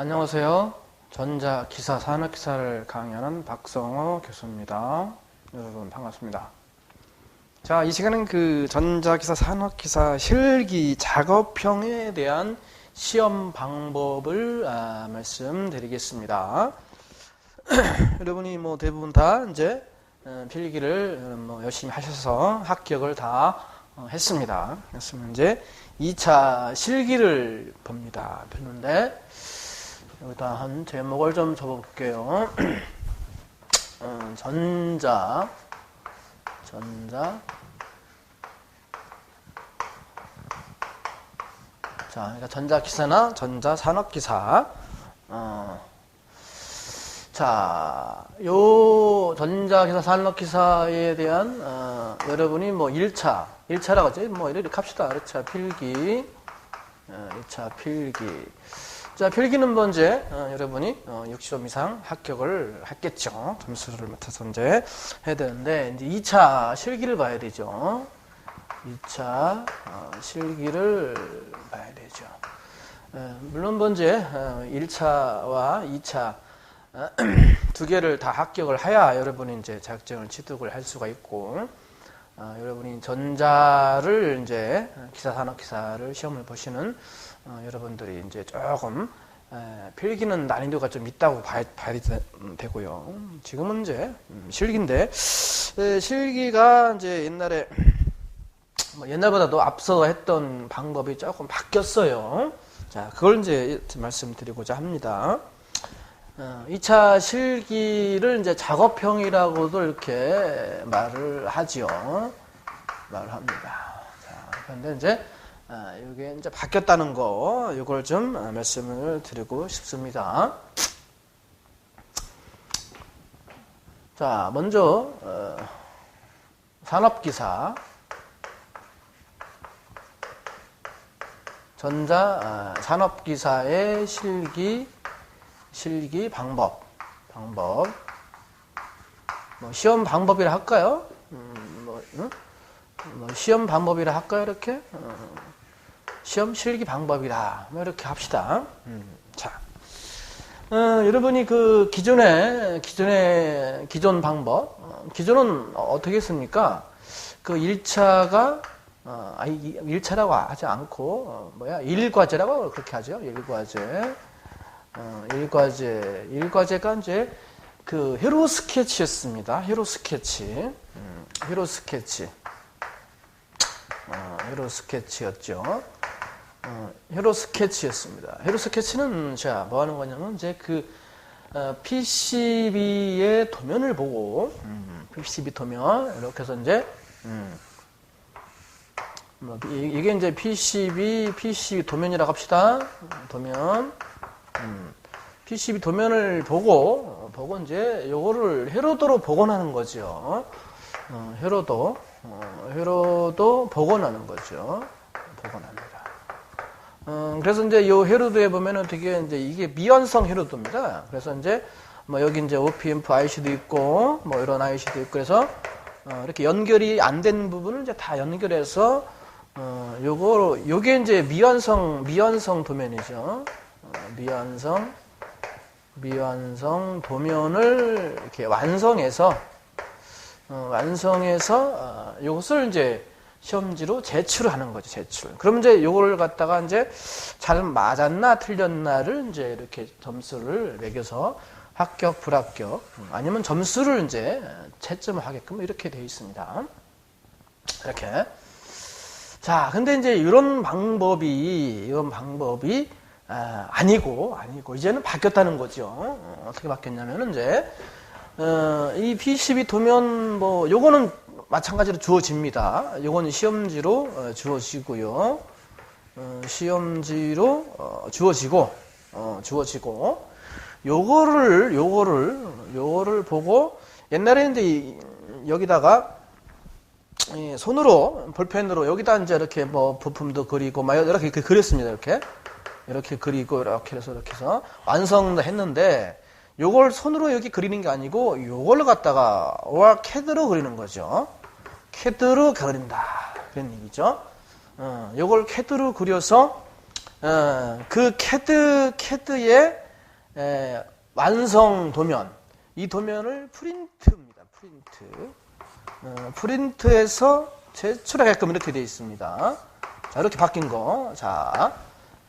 안녕하세요. 전자 기사 산업 기사를 강의하는 박성호 교수입니다. 여러분 반갑습니다. 자, 이 시간은 그 전자 기사 산업 기사 실기 작업형에 대한 시험 방법을 아, 말씀드리겠습니다. 여러분이 뭐 대부분 다 이제 어, 필기를 어, 뭐 열심히 하셔서 합격을 다 어, 했습니다. 그래서 이제 2차 실기를 봅니다. 보는데 여기다 한 제목을 좀 적어볼게요. 어, 전자, 전자. 자, 그러니까 전자기사나 전자산업기사. 어, 자, 요 전자기사 산업기사에 대한 어, 여러분이 뭐 1차, 1차라고 하죠. 뭐 이렇게 합시다. 1차 필기, 어, 1차 필기. 자, 필기는 먼저 어, 여러분이 어, 60점 이상 합격을 했겠죠. 점수를 맡아서 이제 해야 되는데 이제 2차 실기를 봐야 되죠. 2차 어, 실기를 봐야 되죠. 어, 물론 먼저 어, 1차와 2차 어, 두 개를 다 합격을 해야 여러분이 이제 자격증을 취득을 할 수가 있고 어, 여러분이 전자를 이제 기사 산업 기사를 시험을 보시는 어, 여러분들이 이제 조금 에, 필기는 난이도가 좀 있다고 봐야, 봐야 되, 고요 지금은 이제 음, 실기인데 에, 실기가 이제 옛날에 뭐 옛날보다도 앞서 했던 방법이 조금 바뀌었어요. 자, 그걸 이제 말씀드리고자 합니다. 어, 2차 실기를 이제 작업형이라고도 이렇게 말을 하지요. 말을 합니다. 자, 그런데 이제 아, 이게 이제 바뀌었다는 거, 이걸 좀 말씀을 드리고 싶습니다. 자, 먼저 어, 산업기사, 전자 아, 산업기사의 실기 실기 방법, 방법. 뭐 시험 방법이라 할까요? 음, 뭐, 응? 뭐 시험 방법이라 할까요? 이렇게 어, 시험 실기 방법이라 뭐 이렇게 합시다. 음, 자, 어, 여러분이 그 기존에 기존의 기존 방법, 어, 기존은 어떻게 했습니까? 그 1차가 어, 아니 1차라고 하지 않고 어, 뭐야 1과제라고 그렇게 하죠. 1과제. 어, 일과제, 일과제가 이제 그 헤로 스케치였습니다. 헤로 스케치, 음, 헤로 스케치, 어, 헤로 스케치였죠. 어, 헤로 스케치였습니다. 헤로 스케치는 자, 뭐 하는 거냐면 이제 그 어, PCB의 도면을 보고 음, PCB 도면 이렇게 해서 이제 음, 뭐, 이게 이제 PCB, PCB 도면이라고 합시다. 도면. 음, PCB 도면을 보고, 보고 이제 요거를 회로도로 복원하는 거죠. 어, 회로도, 어, 회로도 복원하는 거죠. 복원합니다. 어, 그래서 이제 요 회로도에 보면은 되게 이제 이게 미완성 회로도입니다. 그래서 이제 뭐 여기 이제 OPMF IC도 있고, 뭐 이런 IC도 있고, 그래서 어, 이렇게 연결이 안 된 부분을 이제 다 연결해서 어, 요거, 요게 이제 미완성, 미완성 도면이죠. 어, 미완성, 미완성 도면을 이렇게 완성해서, 어, 완성해서, 어, 요것을 이제 시험지로 제출을 하는 거죠, 제출. 그럼 이제 요거를 갖다가 이제 잘 맞았나 틀렸나를 이제 이렇게 점수를 매겨서 합격, 불합격, 아니면 점수를 이제 채점을 하게끔 이렇게 되어 있습니다. 이렇게. 자, 근데 이제 이런 방법이, 이런 방법이, 아, 아니고, 아니고, 이제는 바뀌었다는 거죠. 어, 떻게 바뀌었냐면은 이제, 어, 이 PCB 도면, 뭐, 요거는 마찬가지로 주어집니다. 요거는 시험지로 어, 주어지고요. 어, 시험지로 어, 주어지고, 어, 주어지고, 요거를, 요거를, 요거를 보고, 옛날에 이제 여기다가 손으로 볼펜으로 여기다 이제 이렇게 뭐 부품도 그리고 막 이렇게 그렸습니다. 이렇게 이렇게 그리고 이렇게 해서 이렇게 해서 완성도 했는데 요걸 손으로 여기 그리는 게 아니고 요걸 갖다가 와 캐드로 그리는 거죠. 캐드로 그린다 그런 얘기죠. 어, 요걸 캐드로 그려서 어, 그 캐드 캐드에 에, 완성 도면 이 도면을 프린트입니다. 프린트 어, 프린트해서 제출하게끔 이렇게 되어 있습니다. 자 이렇게 바뀐 거, 자,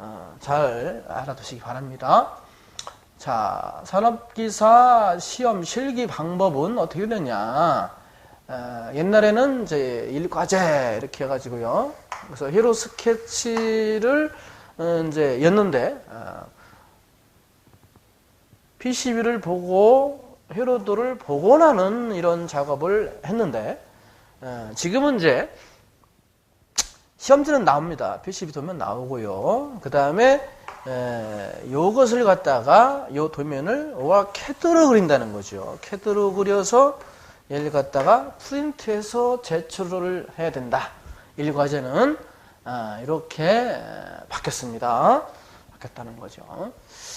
어, 잘 알아두시기 바랍니다. 자, 산업기사 시험 실기 방법은 어떻게 되느냐? 어, 옛날에는 이제 일과제 이렇게 해가지고요. 그래서 히로 스케치를 어, 이제 였는데 어, PCB를 보고 회로도를 나는 이런 작업을 했는데 어, 지금은 이제 시험지는 나옵니다. PCB 도면 나오고요. 그 다음에 이것을 갖다가 이 도면을 와 캐드로 그린다는 거죠. 캐드로 그려서 얘를 갖다가 프린트해서 제출을 해야 된다. 일과제는 아, 이렇게 바뀌었습니다. 바뀌었다는 거죠.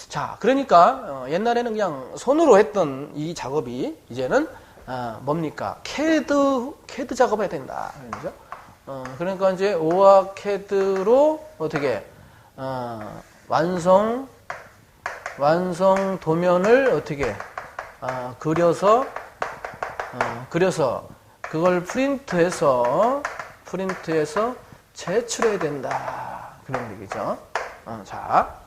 자, 그러니까 어, 옛날에는 그냥 손으로 했던 이 작업이 이제는 아, 뭡니까? 캐드 캐드 작업해야 된다. 그죠? 어, 그러니까 이제 오와 캐드로 어떻게 어, 완성 완성 도면을 어떻게 아, 그려서 어, 그려서 그걸 프린트해서 프린트해서 제출해야 된다 그런 얘기죠. 어, 자,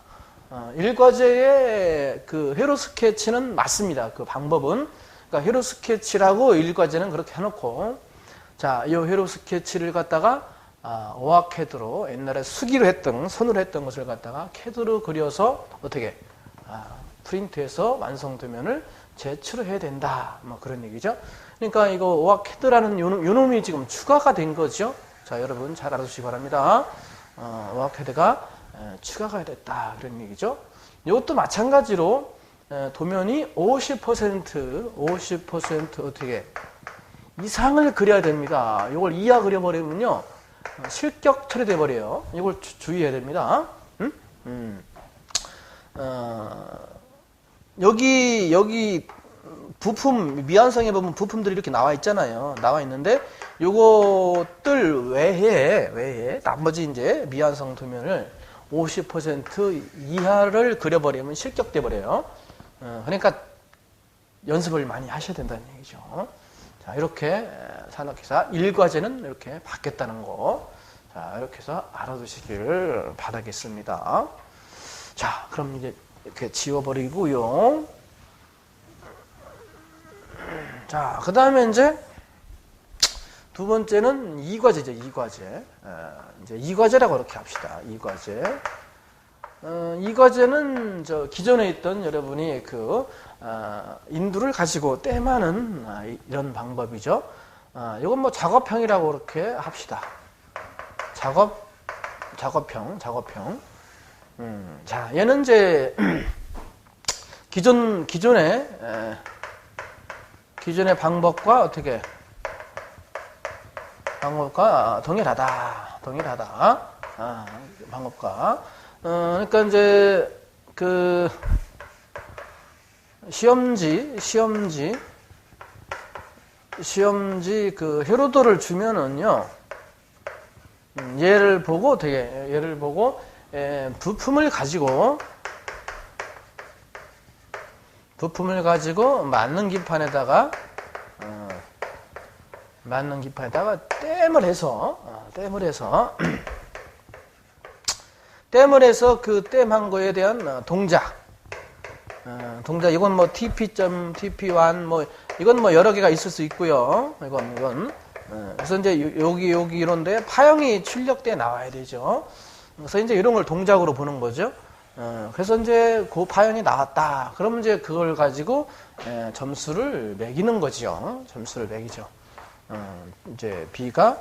어, 일과제의 그 회로 스케치는 맞습니다. 그 방법은 그러니까 회로 스케치라고 일과제는 그렇게 해놓고 자, 이 회로 스케치를 갖다가 아, 오악 캐드로 옛날에 수기로 했던 손으로 했던 것을 갖다가 캐드로 그려서 어떻게 아, 프린트해서 완성도면을 제출해야 된다. 뭐 그런 얘기죠. 그러니까 이거 오악 캐드라는 요, 놈이 지금 추가가 된 거죠. 자, 여러분 잘 알아두시기 바랍니다. 어, 오악 캐드가 에, 추가가 됐다. 그런 얘기죠. 이것도 마찬가지로 에, 도면이 50% 50% 어떻게 이상을 그려야 됩니다. 이걸 이하 그려버리면요. 어, 실격 처리돼 버려요. 이걸 주, 의해야 됩니다. 음? 음. 어, 여기 여기 부품 미완성에 보면 부품들이 이렇게 나와 있잖아요. 나와 있는데 요것들 외에 외에 나머지 이제 미완성 도면을 50% 이하를 그려버리면 실격돼 버려요. 어, 그러니까 연습을 많이 하셔야 된다는 얘기죠. 자, 이렇게 산업기사 일과제는 이렇게 바뀌었다는 거. 자, 이렇게 해서 알아두시기를 바라겠습니다. 자, 그럼 이제 이렇게 지워버리고요. 자, 그 다음에 이제 두 번째는 이과제죠, 이과제. 이제 이과제라고 그렇게 합시다. 이과제. 어, 이 과제는 저 기존에 있던 여러분이 그 어, 인두를 가지고 떼마는 아, 이런 방법이죠. 어, 이건 뭐 작업형이라고 그렇게 합시다. 작업, 작업형, 작업형. 음, 자, 얘는 이제 기존 기존의 에, 기존의 방법과 어떻게 방법과 동일하다, 동일하다. 아, 방법과 어, 그러니까 이제 그 시험지, 시험지, 시험지 그 회로도를 주면은요, 음, 얘를 보고 되게, 얘를 보고, 에, 부품을 가지고, 부품을 가지고 맞는 기판에다가, 어, 맞는 기판에다가 땜을 해서, 어, 땜을 해서, 땜을 해서 그 땜한 거에 대한 어, 동작, 어, 동작 이건 뭐 TP.점, TP1 뭐 이건 뭐 여러 개가 있을 수 있고요. 이건 이건 어, 그래서 이제 여기 여기 이런데 파형이 출력돼 나와야 되죠. 그래서 이제 이런 걸 동작으로 보는 거죠. 어, 그래서 이제 그 파형이 나왔다. 그러면 이제 그걸 가지고 점수를 매기는 거죠. 점수를 매기죠. 이제 B가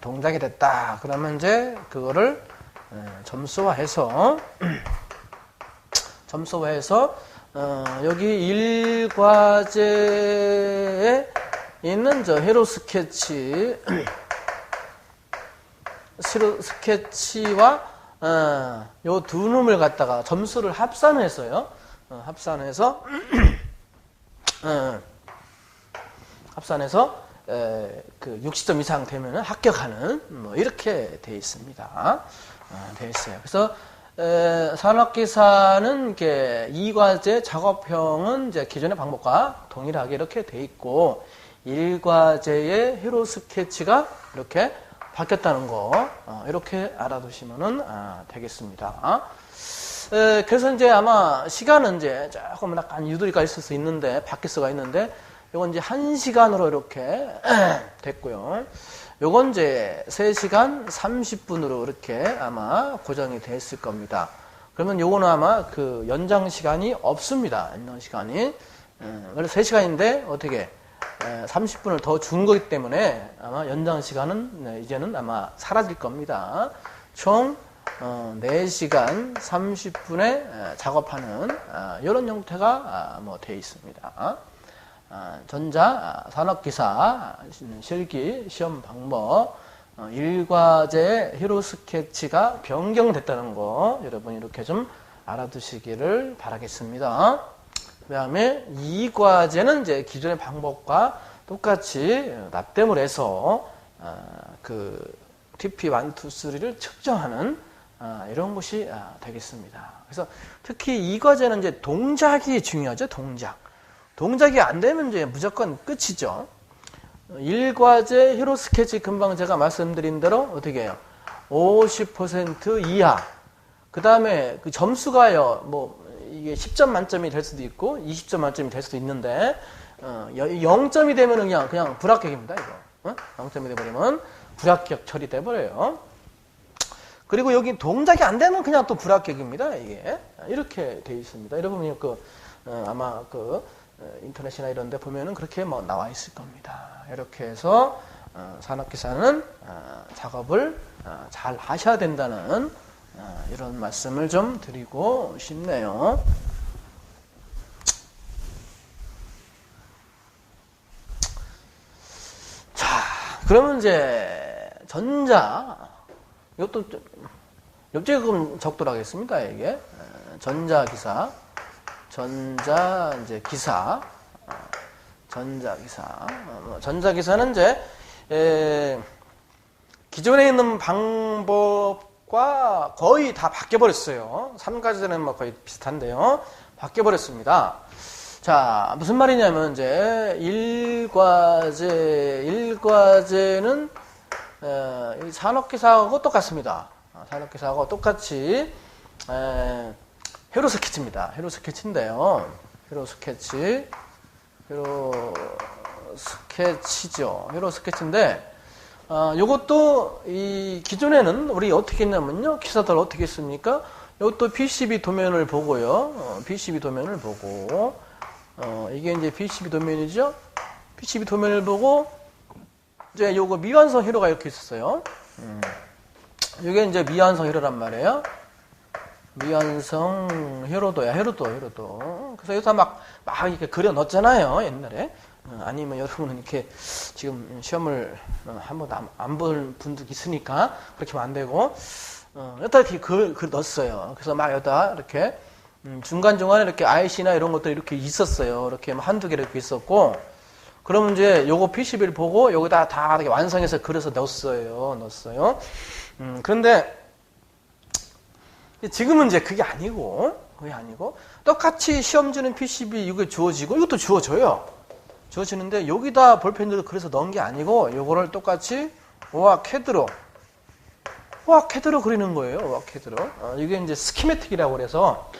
동작이 됐다. 그러면 이제 그거를 점수화해서 점수화해서 어, 여기 일과제에 있는 저 헤로 스케치, 시로 스케치와 어, 요두 놈을 갖다가 점수를 합산했어요. 어, 합산해서 어, 합산해서 에, 그 60점 이상 되면 합격하는 뭐 이렇게 돼 있습니다. 어, 돼 있어요. 그래서 에, 산업기사는 이렇게 이과제 작업형은 이제 기존의 방법과 동일하게 이렇게 돼 있고 일과제의 회로 스케치가 이렇게 바뀌었다는 거 어, 이렇게 알아두시면 아, 되겠습니다. 에, 그래서 이제 아마 시간은 이제 조금 약간 유도리가 있을 수 있는데 바뀔 수가 있는데 이건 이제 한 시간으로 이렇게 됐고요. 요건 이제 3시간 30분으로 이렇게 아마 고정이 됐을 겁니다. 그러면 요거는 아마 그 연장 시간이 없습니다. 연장 시간이. 그래서 3시간인데 어떻게 30분을 더 준 거기 때문에 아마 연장 시간은 네, 이제는 아마 사라질 겁니다. 총 4시간 30분에 작업하는 이런 아, 형태가 뭐되어 있습니다. 아, 전자 산업기사 실기 시험 방법 어, 일과제 히로 스케치가 변경됐다는 거 여러분 이렇게 좀 알아두시기를 바라겠습니다. 그 다음에 이 과제는 이제 기존의 방법과 똑같이 납땜을 해서 아, 그 TP1, 2, 3를 측정하는 아, 이런 것이 되겠습니다. 그래서 특히 이 과제는 이제 동작이 중요하죠, 동작. 동작이 안 되면 이제 무조건 끝이죠. 일과제 히로 스케치 금방 제가 말씀드린 대로 어떻게 해요? 50% 이하. 그 다음에 그 점수가요, 뭐, 이게 10점 만점이 될 수도 있고, 20점 만점이 될 수도 있는데, 어, 0점이 되면 그냥, 그냥 불합격입니다, 이거. 어? 0점이 돼버리면 불합격 처리돼버려요. 그리고 여기 동작이 안 되면 그냥 또 불합격입니다, 이게. 이렇게 돼 있습니다. 여러분, 그, 어, 아마 그, 어, 인터넷이나 이런 데 보면은 그렇게 뭐 나와 있을 겁니다. 이렇게 해서 어, 산업기사는 어, 작업을 잘 하셔야 된다는 이런 말씀을 좀 드리고 싶네요. 자, 그러면 이제 전자 이것도 옆쪽에 그럼 적도록 하겠습니다. 이게 전자기사 전자 이제 기사, 어, 전자 기사, 어, 뭐 전자 기사는 이제 에, 기존에 있는 방법과 거의 다 바뀌어 버렸어요. 3가지는 뭐 거의 비슷한데요. 바뀌어 버렸습니다. 자, 무슨 말이냐면 이제 일과제 일과제는 에, 산업기사하고 똑같습니다. 어, 산업기사하고 똑같이 에, 헤로 스케치입니다. 헤로 스케치인데요. 헤로 스케치. 헤로 스케치죠. 헤로 스케치인데, 어, 요것도 이 기존에는 우리 어떻게 했냐면요. 기사들 어떻게 했습니까? 이것도 PCB 도면을 보고요. 어, PCB 도면을 보고, 어, 이게 이제 PCB 도면이죠. PCB 도면을 보고, 이제 요거 미완성 회로가 이렇게 있었어요. 음. 이게 이제 미완성 회로란 말이에요. 미완성 헤로도야 헤로도 헤로도. 그래서 여기서 막, 막 이렇게 그려 넣었잖아요 옛날에. 어, 아니면 여러분은 이렇게 지금 시험을 한 번도 안볼 분도 있으니까 그렇게 하면 안 되고 어, 여기다 이렇게 그, 그 넣었어요. 그래서 막 여기다 이렇게 음, 중간중간에 이렇게 IC나 이런 것도 이렇게 있었어요. 이렇게 한두 개 이렇게 있었고. 그러면 이제 요거 PCB를 보고 여기다 다 이렇게 완성해서 그려서 넣었어요 넣었어요. 음, 그런데 지금은 이제 그게 아니고, 그게 아니고, 똑같이 시험지는 PCB 이게 주어지고, 이것도 주어져요. 주어지는데, 여기다 볼펜으로 그래서 넣은 게 아니고, 요거를 똑같이 오와 캐드로, 오와 캐드로 그리는 거예요. 오와 캐드로. 어, 이게 이제 스키메틱이라고 그래서,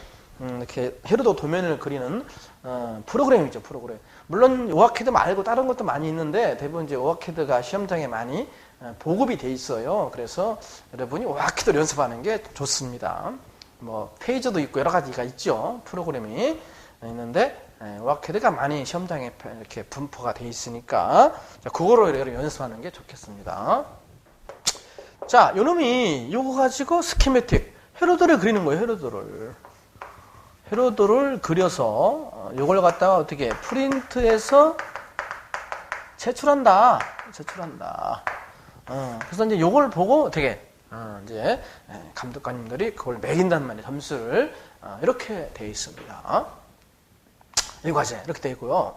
음, 이렇게 헤르도 도면을 그리는, 어, 프로그램이죠, 프로그램. 물론 오아캐드 말고 다른 것도 많이 있는데 대부분 이제 오아캐드가 시험장에 많이 어, 보급이 돼 있어요. 그래서 여러분이 와키도 연습하는 게 좋습니다. 뭐 페이지도 있고 여러 가지가 있죠. 프로그램이 있는데 와캐드가 많이 시험장에 이렇게 분포가 돼 있으니까 그거로 연습하는 게 좋겠습니다. 자, 요놈이 요거 가지고 스키메틱 헤로드를 그리는 거예요. 헤로드를 헤로드를 그려서 어, 요걸 갖다가 어떻게 프린트해서 제출한다. 제출한다. 어, 그래서 이제 요걸 보고 되게 어, 이제 예, 감독관님들이 그걸 매긴단 말이에요. 점수를 어, 이렇게 돼 있습니다. 이 과제 이렇게 돼 있고요.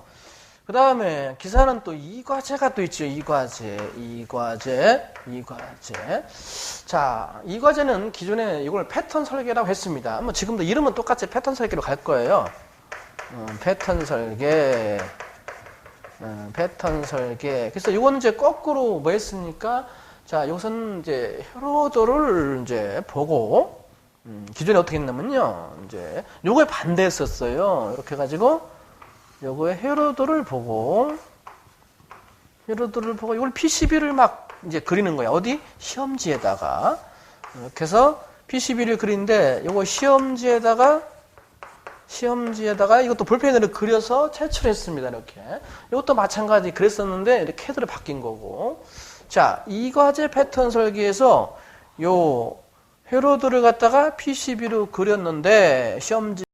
그 다음에 기사는 또 이과제가 또 있죠. 이과제, 이과제, 이과제. 자, 이과제는 기존에 이걸 패턴 설계라고 했습니다. 뭐 지금도 이름은 똑같이 패턴 설계로 갈 거예요. 음, 패턴 설계, 음, 패턴 설계. 그래서 이거는 이제 거꾸로 뭐 했습니까? 자, 여기서는 이제 혈로도를 이제 보고, 음, 기존에 어떻게 했냐면요. 이제 요거에 반대했었어요. 이렇게 해가지고, 요거의 회로도를 보고 회로도를 보고 이걸 PCB를 막 이제 그리는 거야. 어디? 시험지에다가 이렇게 해서 PCB를 그리는데 요거 시험지에다가 시험지에다가 이것도 볼펜으로 그려서 제출했습니다. 이렇게. 이것도 마찬가지 그랬었는데 이렇게 캐드로 바뀐 거고. 자, 이 과제 패턴 설계에서 요 회로도를 갖다가 PCB로 그렸는데 시험지